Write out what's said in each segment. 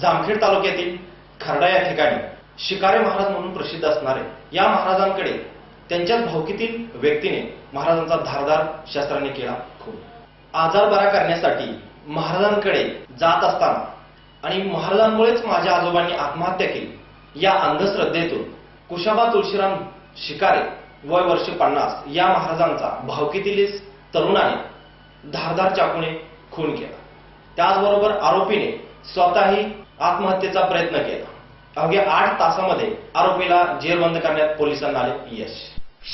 जामखेड तालुक्यातील खरडा या ठिकाणी शिकारे महाराज म्हणून प्रसिद्ध असणारे या महाराजांकडे त्यांच्याच भावकीतील व्यक्तीने महाराजांचा धारदार शस्त्राने केला खून. आजार बरा करण्यासाठी महाराजांकडे जात असताना आणि महाराजांमुळेच माझ्या आजोबांनी आत्महत्या केली या अंधश्रद्धेतून कुशाबा तुळशीराम शिकारे वय वर्ष पन्नास या महाराजांचा भावकीतील तरुणाने धारदार चाकूने खून केला. त्याचबरोबर आरोपीने स्वतःही आत्महत्येचा प्रयत्न केला. अवघ्या आठ तासामध्ये आरोपीला जेरबंद करण्यात पोलिसांना आले यश.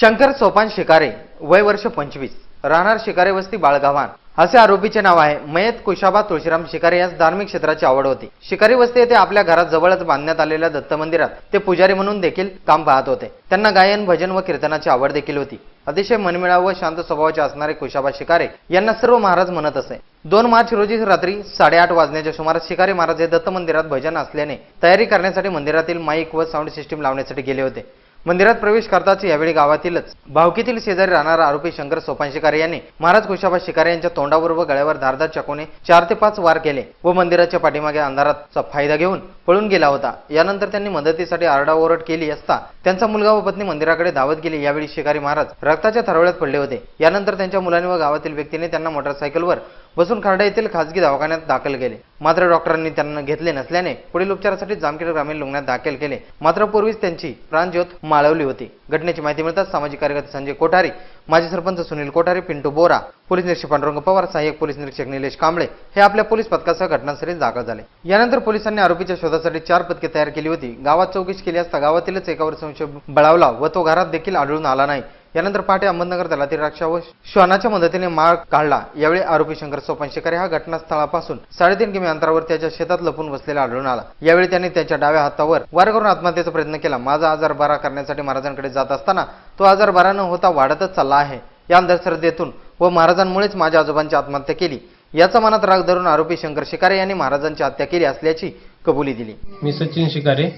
शंकर सोपान शिकारे वय वर्ष पंचवीस. राहणार शिकारे वस्ती बाळगावान. असे आरोपीचे नाव आहे मयत कुशाबा तुळशीराम शिकारे यास धार्मिक क्षेत्राची आवड होती. शिकारी वस्ती येथे आपल्या घरात जवळच बांधण्यात आलेल्या दत्त मंदिरात ते पुजारी म्हणून देखील काम पाहत होते. त्यांना गायन भजन व कीर्तनाची आवड देखील होती. अतिशय मनमिळा व शांत स्वभावाचे असणारे कुशाबा शिकारे यांना सर्व महाराज म्हणत असे. दोन मार्च रोजी रात्री साडेआठ वाजण्याच्या सुमारास शिकारी महाराज हे दत्त मंदिरात भजन असल्याने तयारी करण्यासाठी मंदिरातील माईक व साऊंड सिस्टीम लावण्यासाठी गेले होते. मंदिरात प्रवेश करताच यावेळी गावातीलच. भावकीतील शेजारी राहणारा आरोपी शंकर सोपानशिकारे यांनी महाराज कुशाबा शिकारे यांच्या तोंडावर व गळ्यावर धारदार चाकूने चार ते पाच वार केले व मंदिराच्या पाठीमागे अंधाराचा फायदा घेऊन पळून गेला होता. यानंतर त्यांनी मदतीसाठी आरडाओरड केली असता त्यांचा मुलगा व पत्नी मंदिराकडे धावत गेली. यावेळी शिकारी महाराज रक्ताच्या थरवळ्यात पडले होते. यानंतर त्यांच्या मुलांनी व गावातील व्यक्तीने त्यांना मोटरसायकलवर बसून खारडा येथील खासगी दवाखान्यात दाखल केले. मात्र डॉक्टरांनी त्यांना घेतले नसल्याने पुढील उपचारासाठी जामखेड ग्रामीण रुग्णात दाखल केले. मात्र पूर्वीच त्यांची प्राणज्योत माळवली होती. घटनेची माहिती मिळताच सामाजिक कार्यकर्ते संजय कोठारी माजी सरपंच सुनील कोठारी पिंटू बोरा पोलीस निरीक्षक पांडुरंग पवार सहाय्यक पोलीस निरीक्षक निलेश कांबळे हे आपल्या पोलीस पथकासह घटनास्थळी दाखल झाले. यानंतर पोलिसांनी आरोपीच्या शोधासाठी चार पथके तयार केली होती. गावात चौकशी केली असता गावातीलच एकावर संशय बळावला व तो घरात देखील आढळून आला नाही. यानंतर पहाटे अहमदनगर दलातील रक्षा व श्वानाच्या मदतीने माळ काढला. यावेळी आरोपी शंकर सोपान शिकारी हा घटनास्थळापासून साडेतीन किमी अंतरावर त्याच्या शेतात लपून बसलेला आढळून आला. यावेळी त्यांनी त्याच्या डाव्या हातावर वार करून आत्महत्येचा प्रयत्न केला. माझा आजार बरा करण्यासाठी महाराजांकडे जात असताना तो आजार बरा न होता वाढतच चालला आहे. या अंधश्रद्धेतून व महाराजांमुळेच माझ्या आजोबांची आत्महत्या केली. याचा मनात राग धरून आरोपी शंकर शिकारे यांनी महाराजांची हत्या केली असल्याची कबुली दिली. मी सचिन शिकारे.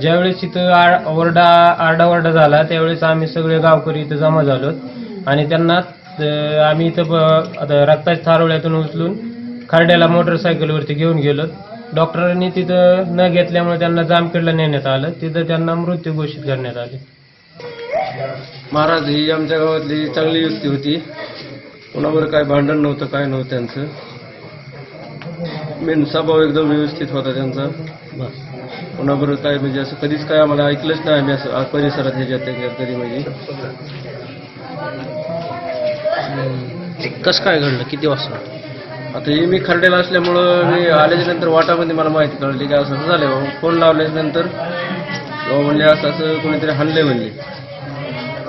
ज्यावेळेस इथं आड ओरडा आरडाओरडा झाला त्यावेळेस आम्ही सगळे गावकरी इथं जमा झालो. आणि त्यांना आम्ही इथं ब- आता रक्ताच्या थारोळ्यातून उचलून खारड्याला मोटरसायकलवरती घेऊन गेलो. डॉक्टरांनी तिथं न घेतल्यामुळे त्यांना जामखेडला नेण्यात आलं. तिथं त्यांना मृत्यू घोषित करण्यात आले. महाराज ही आमच्या गावातली चांगली युक्ती होती. कोणावर काय भांडण नव्हतं काय नव्हतं त्यांचं. मेन स्वभाव एकदम व्यवस्थित होता त्यांचा. कोणाबरोबर काय म्हणजे असं कधीच काय आम्हाला ऐकलंच नाही आम्ही असं आ- परिसरात ह्याच्यात त्याच्यात कधी म्हणजे. कसं काय घडलं? किती वाजता? आता हे मी खरड्याला असल्यामुळं मी आल्याच्यानंतर वाटामध्ये मला माहिती कळली की असं असं झालं बाबा. फोन लावल्याच्या नंतर बाबा म्हणले असं असं कोणीतरी हल्ले म्हणले.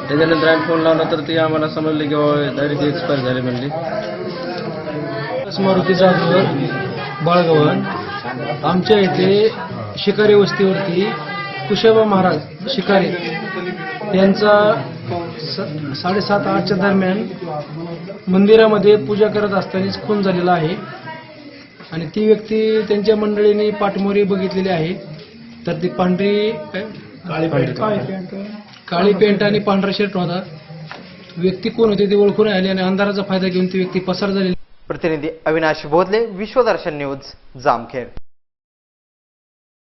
त्याच्यानंतर आम्ही फोन लावला तर ते आम्हाला समजले की बाबा डायरेक्ट एक्सपायर झाले म्हणले. मारुती बाळगवन आमच्या इथे शिकारी वस्तीवरती कुशाबा महाराज शिकारी यांचा स- साडेसात आठच्या दरम्यान मंदिरामध्ये पूजा करत असतानाच खून झालेला आहे. आणि ती व्यक्ती त्यांच्या मंडळीने पाठमोरी बघितलेली आहे. तर ती पांढरी काय? काळी पॅन्ट आणि पांढरा शर्ट होता. व्यक्ती कोण होती ती ओळखून आली आणि अंधाराचा फायदा घेऊन ती व्यक्ती पसार झालेली प्रतिनिधी अविनाश बोधले विश्वदर्शन न्यूज जामखेड.